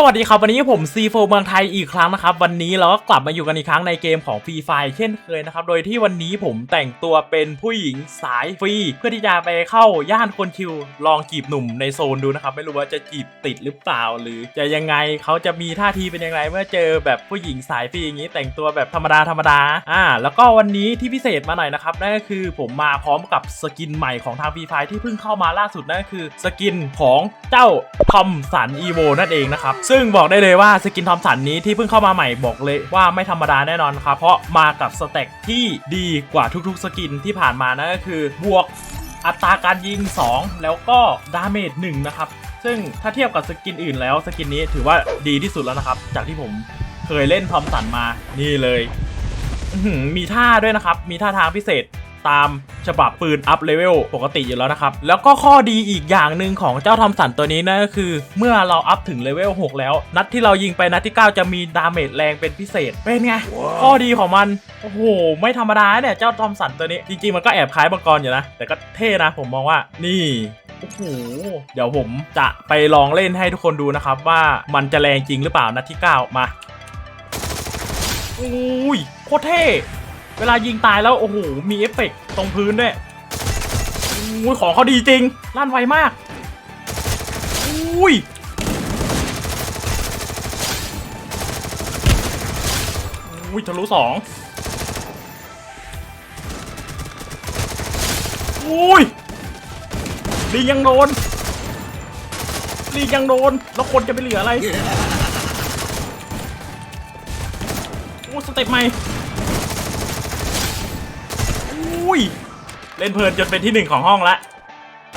สวัสดีครับ วันนี้ผม C4 เมืองไทยอีกครั้งนะครับ วันนี้เราก็กลับมาอยู่กันอีกครั้งในเกมของฟรีไฟเช่นเคยนะครับ โดยที่วันนี้ผมแต่งตัวเป็นผู้หญิงสายฟรี เพื่อที่จะไปเข้าย่านคนคิว ลองจีบหนุ่มในโซนดูนะครับ ไม่รู้ว่าจะจีบติดหรือเปล่า หรือจะยังไงเขาจะมีท่าทีเป็นยังไง เมื่อเจอแบบผู้หญิงสายฟรีอย่างนี้แต่งตัวแบบธรรมดาธรรมดาอ่าแล้วก็วันนี้ที่พิเศษมาหน่อยนะครับนั่นก็คือผมมาพร้อมกับสกินใหม่ของทางฟรีไฟที่เพิ่งเข้ามาล่าสุดนั่นก็คือสกินของเจ้าทอมสันอีโวนั่นเองนะครับซึ่งบอกได้เลยว่าสกินทอมสันนี้ที่เพิ่งเข้ามาใหม่บอกเลยว่าไม่ธรรมดาแน่นอนครับ เพราะมากับสเต็กที่ดีกว่าทุกๆ สกินที่ผ่านมานั่นก็คือบวกอัตราการยิง 2 แล้วก็ดาเมจ1นะครับ ซึ่งถ้าเทียบกับสกินอื่นแล้วสกินนี้ถือว่าดีที่สุดแล้วนะครับ จากที่ผมเคยเล่นทอมสันมานี่เลยมีท่าด้วยนะครับ มีท่าทางพิเศษ ตามฉบับปืนอัพเลเวลปกติอยู่แล้วนะครับ แล้วก็ข้อดีอีกอย่างหนึ่งของเจ้าทอมสันตัวนี้นั่นก็คือ เมื่อเราอัพถึงเลเวล6แล้ว นัดที่เรายิงไปนัดที่ 9 จะมีดาเมจแรงเป็นพิเศษ เป็นไง ข้อดีของมัน โอ้โห ไม่ธรรมดาเนี่ย เจ้าทอมสันตัวนี้ จริงๆ มันก็แอบคล้ายบังกรอยู่นะ แต่ก็เท่นะผมมองว่านี่โอ้โห เดี๋ยวผมจะไปลองเล่นให้ทุกคนดูนะครับ ว่ามันจะแรงจริงหรือเปล่านัดที่ 9 มาอุ้ยโคตรเท่ เวลายิงตายแล้ว โอ้โห มีเอฟเฟกต์ตรงพื้นด้วยอุ้ยของเขาดีจริง ลั่นไวมากอุ้ยอุ้ยทะลุสองอุ้ยลียังโดนลียังโดน แล้วคนจะไปเหลืออะไรโอ้สเต็ปใหม่อุ้ ยเล่นเพลินจนเป็นที่หนึ่งของห้องละ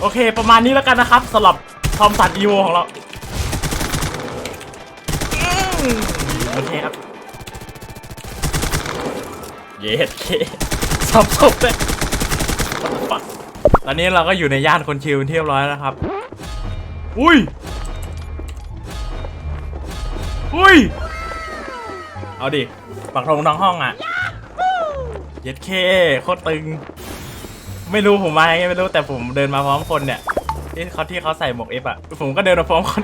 โอเค ประมาณนี้แล้วกันนะครับสำหรับทอมสันอีโวของเราโอเคครับ เย็ดเคสับศพเลยตอนนี้เราก็อยู่ในย่านคนชิลเที่ยบร้อยแล้วครับ อุ้ย อุ้ย เอาดิ ปักธงทั้งห้องอะ เย็ดเคโคตรตึง ไม่รู้ผมมาไงไม่รู้แต่ผมเดินมาพร้อมคนเนี่ยที่เขาที่เขาใส่หมวกเอฟอะผมก็เดินมาพร้อมคน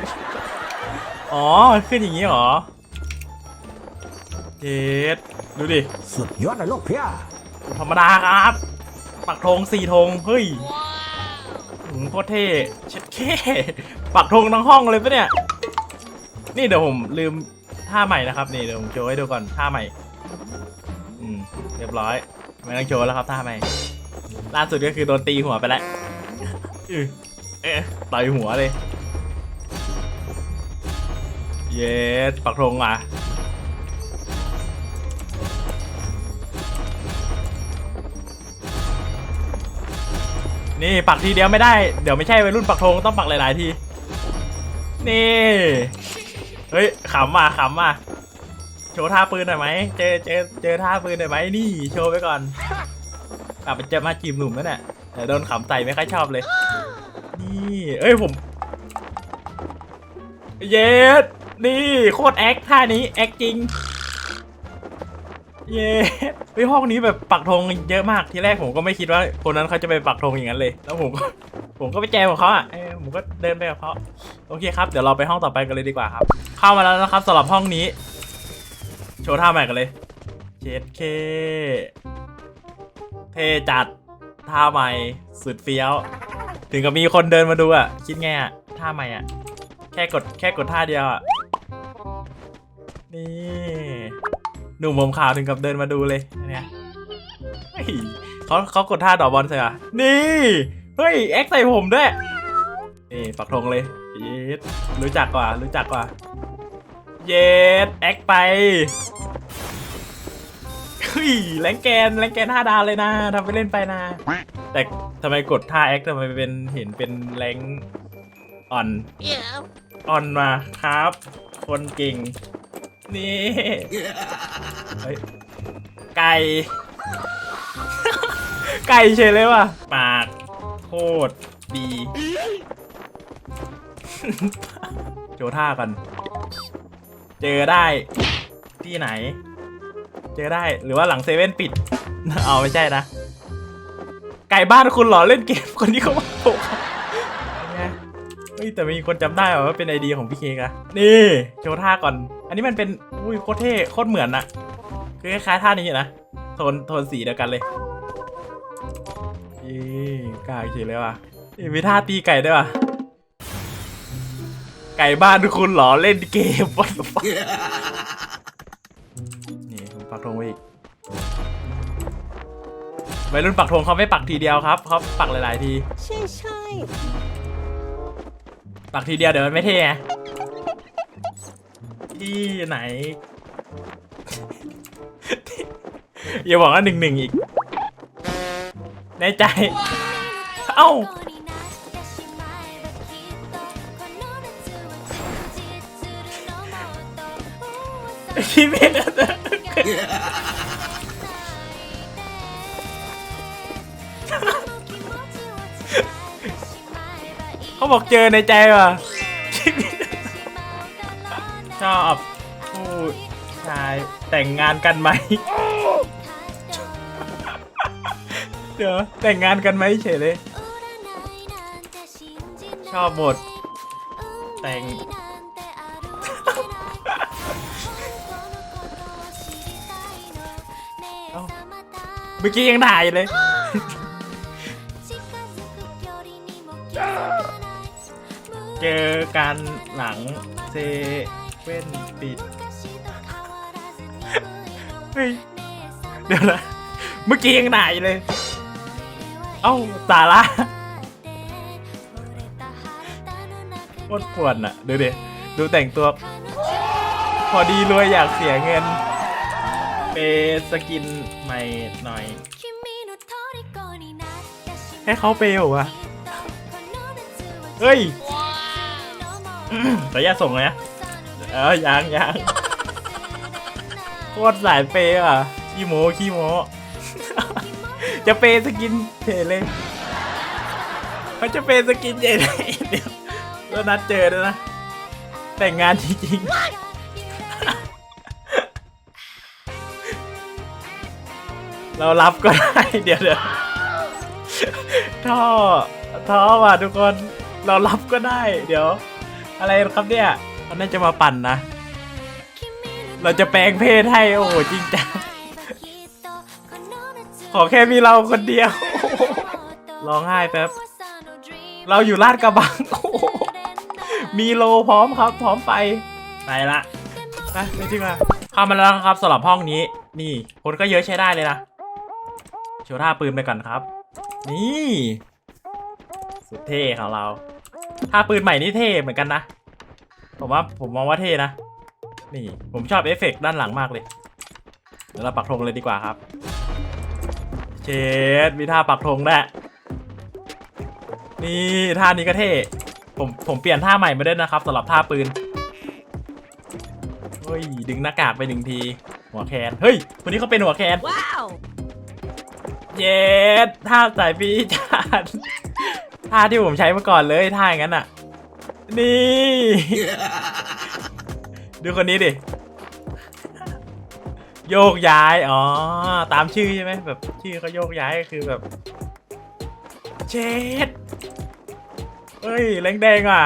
อ๋อขึ้นอย่างนี้เหรอเย็ดดูดิ สุดยอดเลยลูกเพียธรรมดาครับ ปักธงสี่ธงเฮ้ยหืมโคตรเท่เช็ดเคปักธงทั้งห้องเลยปะเนี่ย นี่เดี๋ยวผมลืมท่าใหม่นะครับ นี่เดี๋ยวผมโชว์ให้ดูก่อนท่าใหม่ อืมเรียบร้อย ไม่ต้องโชว์แล้วครับท่าใหม่ล่าสุดก็คือโดนตีหัวไปแล้วอื้อเอ๊ะต่อยหัวเลย เย็ดปักธงมานี่ปักทีเดียวไม่ได้ เดี๋ยวไม่ใช่วัยรุ่นปักธงต้องปักหลาย ๆ ที นี่ เฮ้ยขำมาขำมา โชว์ท่าปืนหน่อยไหม เจอเจอเจอท่าปืนหน่อยไหมนี่ โชว์ไปก่อนกลับไปเจะมาจีบหนุ่มแล้วเนี่ยแต่โดนขำใส่ไม่ค่อยชอบเลย นี่ เอ้ยผม เย็ดนี่โคตรแอคท่านี้แอคจริง เย้เฮ้ยห้องนี้แบบปักธงเยอะมากทีแรกผมก็ไม่คิดว่า คนนั้นเขาจะไปปักธงอย่างนั้นเลย แล้วผมก็ผมก็ไปแจมของเขาอะเออผมก็เดินไปกับเขาโอเคครับ เดี๋ยวเราไปห้องต่อไปกันเลยดีกว่าครับ เข้ามาแล้วนะครับสำหรับห้องนี้ ชว์ท่าใหม่กันเลยเจ็ดเคเท่จัดท่าใหม่สุดเฟี้ยว ถึงกับมีคนเดินมาดูอะ คิดไงอะ ท่าใหม่อะ แค่กดแค่กดท่าเดียวอะ นี่ หนุ่มผมขาวถึงกับเดินมาดูเลยนเนี่ยเขาเขากดท่าดอกบอลใส่อะนี่ เฮ้ย แอคใส่ผมด้วย นี่ปักธงเลยย็ดรู้จักกว่า รู้จักกว่า เย็ดแอคไปเฮ้ยแรงแกนแรงแกนห้าดาวเลยนะทำไปเล่นไปนะ แต่ทำไมกดท่าแอคทำไมเป็นเห็นเป็นแรงอ่อนอ่อนมาครับ คนเก่ง นี่เฮ้ยไก่ ไก่เฉยเลยว่ะ ปากโคตรดี โจท่ากัน เจอได้ที่ไหน เจอได้หรือว่าหลังเซเว่นปิด เอาไม่ใช่นะ ไก่บ้านคุณหรอเล่นเกมคนที่เขามาโผล่เป็นไงเฮ้ยแต่มีคนจำได้ว่าเป็นไอเดียของพี่เคกอะนี่โชว์ท่าก่อน อันนี้มันเป็นอุ้ยโคตรเท่โคตรเหมือนอะคือคล้ายๆท่านี้นะโทนโทนสีเดียวกันเลยอีกล้าเขียเลยว่ะมีท่าตีไก่ด้วยว่ะ ไก่บ้านคุณเหรอเล่นเกมวัดนี่ผมปักธงไว้อีกวัยรุ่นปักธงเขาไม่ปักทีเดียวครับเขาปักหลาย ๆ ที ใช่ใช่ปักทีเดียวเดี๋ยวมันไม่เท่ไงที่ไหน อย่าบอกว่าหนึ่งหนึ่งอีก ในใจ เอ้า ชีวิตอะเขาบอกเจอในใจว่ะชอบผู้ชายแต่งงานกันไหม เดี๋ยวแต่งงานกันไหมเฉยเลย ชอบบทแต่ง อ้าเมื่อกี้ยังถ่ายอยู่เลย เจอกันหลังเซเว่นปิดเฮ้ยเดี๋ยวนะเมื่อกี้ยังถ่ายอยู่เลย เอ้าสาระโคตรปวดอะ ดูดิ ดูแต่งตัว พอดีรวยอยากเสียเงิน เปย์สกินใหม่หน่อย ให้เขาเปย์เหรอวะเฮ้ยแต่อย่าส่งเลยนะเออยังยังโคตรสายเปย์อะขี้โม้ขี้โม้จะเปย์สกินเฉยเลยเขาจะเปย์สกินเฉยเลยเดี๋ยวแล้วนัดเจอด้วยนะแต่งงานจริงๆ เรารับก็ได้ เดี๋ยวเดี๋ยวท่อท่อว่ะทุกคนเรารับก็ได้ เดี๋ยว อะไรครับเนี่ยเขาน่าจะมาปั่นนะ เราจะแปลงเพศให้ โอ้โหจริงจังขอแค่มีเราคนเดียวร้องไห้แป๊บ เราอยู่ลาดกระบังโอ้โหมีโลพร้อมครับ พร้อมไป ไปละไปไม่ที่มาเข้ามาแล้วครับสำหรับห้องนี้ นี่คนก็เยอะใช้ได้เลยนะ โชว์ท่าปืนไปก่อนครับ นี่ สุดเท่ของเราท่าปืนใหม่นี่เท่เหมือนกันนะ ผมว่าผมมองว่าเท่นะ นี่ผมชอบเอฟเฟกต์ด้านหลังมากเลย เดี๋ยวเราปักธงเลยดีกว่าครับ เชดมีท่าปักธงด้วยนี่ท่านี้ก็เท่ผมผมเปลี่ยนท่าใหม่มาด้วยนะครับสำหรับท่าปืน เฮ้ย ดึงหน้ากากไปหนึ่งที หัวแคน เฮ้ย คนนี้เขาเป็นหัวแคนว้าว เย็ดท่าสายปีจานท่าที่ผมใช้มาก่อนเลยท่าอย่างนั้นอะ นี่ ดูคนนี้ดิ โยกย้าย อ๋อ ตามชื่อใช่ไหมแบบชื่อเขาโยกย้ายก็คือแบบ เช็ดเฮ้ยแรงแดงอะ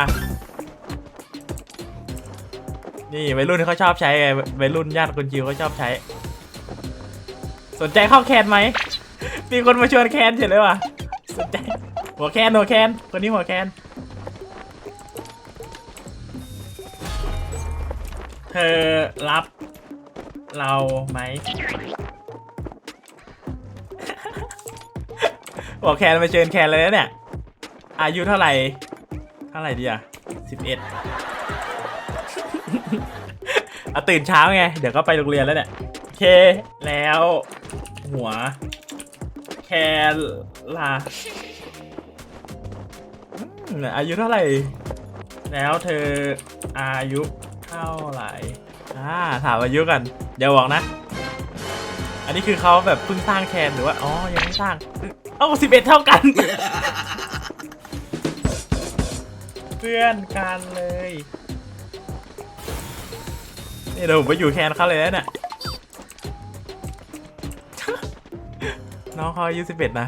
นี่วัยรุ่นเขาชอบใช้ไงวัยรุ่นญาติคนจิวเขาชอบใช้ สนใจเข้าแคนไหม มีคนมาชวนแคนเฉยเลยว่ะสนใจหัวแคนหัวแคนคนนี้หัวแคนเธอรับ เราไหมหัวแคนมาเชิญแคนเลยนะเนี่ย อายุเท่าไหร่เท่าไหร่ดีอะสิบเอ็ดเอาตื่นเช้าไง เดี๋ยวก็ไปโรงเรียนแล้วเนี่ย โอเค แล้ว หัว แคลาอืมอายุเท่าไหร่ แล้วเธออายุเท่าไหร่อ่าถามอายุกันอย่าบอกนะ อันนี้คือเขาแบบเพิ่งสร้างแคนหรือว่า อ๋อ ยังไม่สร้าง เอ้าสิบเอ็ดเท่ากัน เพื่อนกันเลย นี่เดี๋ยวผมไปอยู่แคนเขาเลยนะเนี่ย น้องเขาอายุสิบเอ็ดนะ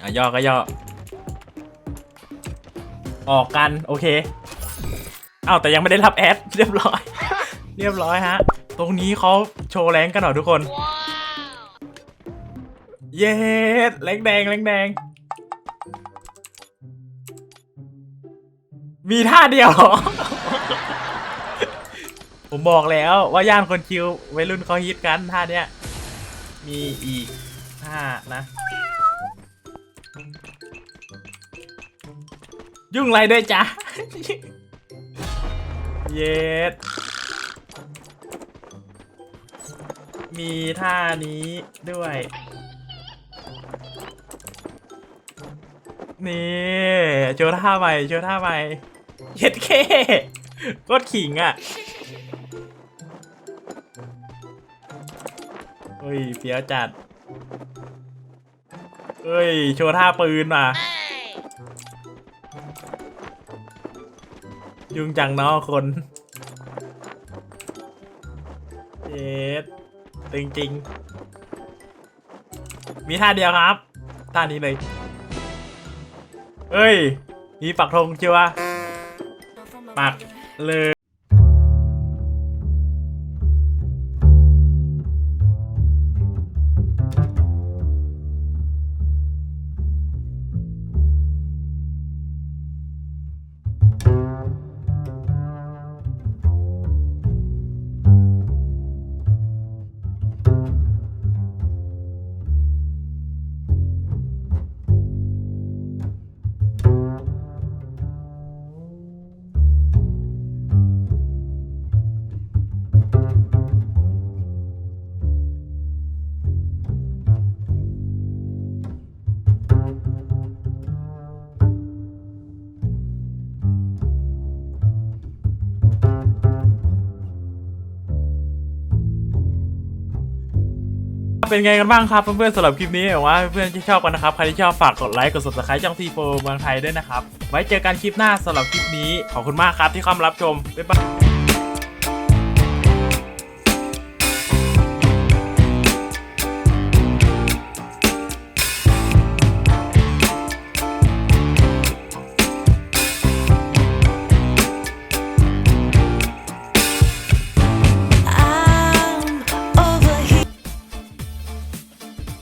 อะ ย่อก็ย่อ ออกกัน โอเค อ้าว แต่ยังไม่ได้รับแอด เรียบร้อย เรียบร้อยฮะ ตรงนี้เขาโชว์แรงกันหน่อยทุกคน เย้แรงแดงแรงแดง มีท่าเดียวเหรอ ผมบอกแล้วว่าย่านคนคิววัยรุ่นเขาฮิตกันท่าเนี้ย มีอีกท่านะ ยุ่งไรด้วยจ๊ะเย็ด มีท่านี้ด้วย นี่ โชว์ท่าใหม่โชว์ท่าใหม่เย็ดเคโคตรขิงอะ ยเฟี้ยวจัดเฮ้ย โชว์ท่าปืนว่ะ ยุ่งจังเนาะคนเย็ดตึงจริง มีท่าเดียวครับ ท่านี้เลย เอ้ย มีปักธงเชียววะปักเลย เป็นไงกันบ้างครับเพื่อนๆสำหรับคลิปนี้หวังว่าเพื่อนๆที่ชอบกันนะครับ ใครที่ชอบฝากกดไลค์กด subscribe ช่องทีโฟเมืองไทยด้วยนะครับ ไว้เจอกันคลิปหน้าสำหรับคลิปนี้ขอบคุณมากครับที่เข้ามารับชมบ๊ายบาย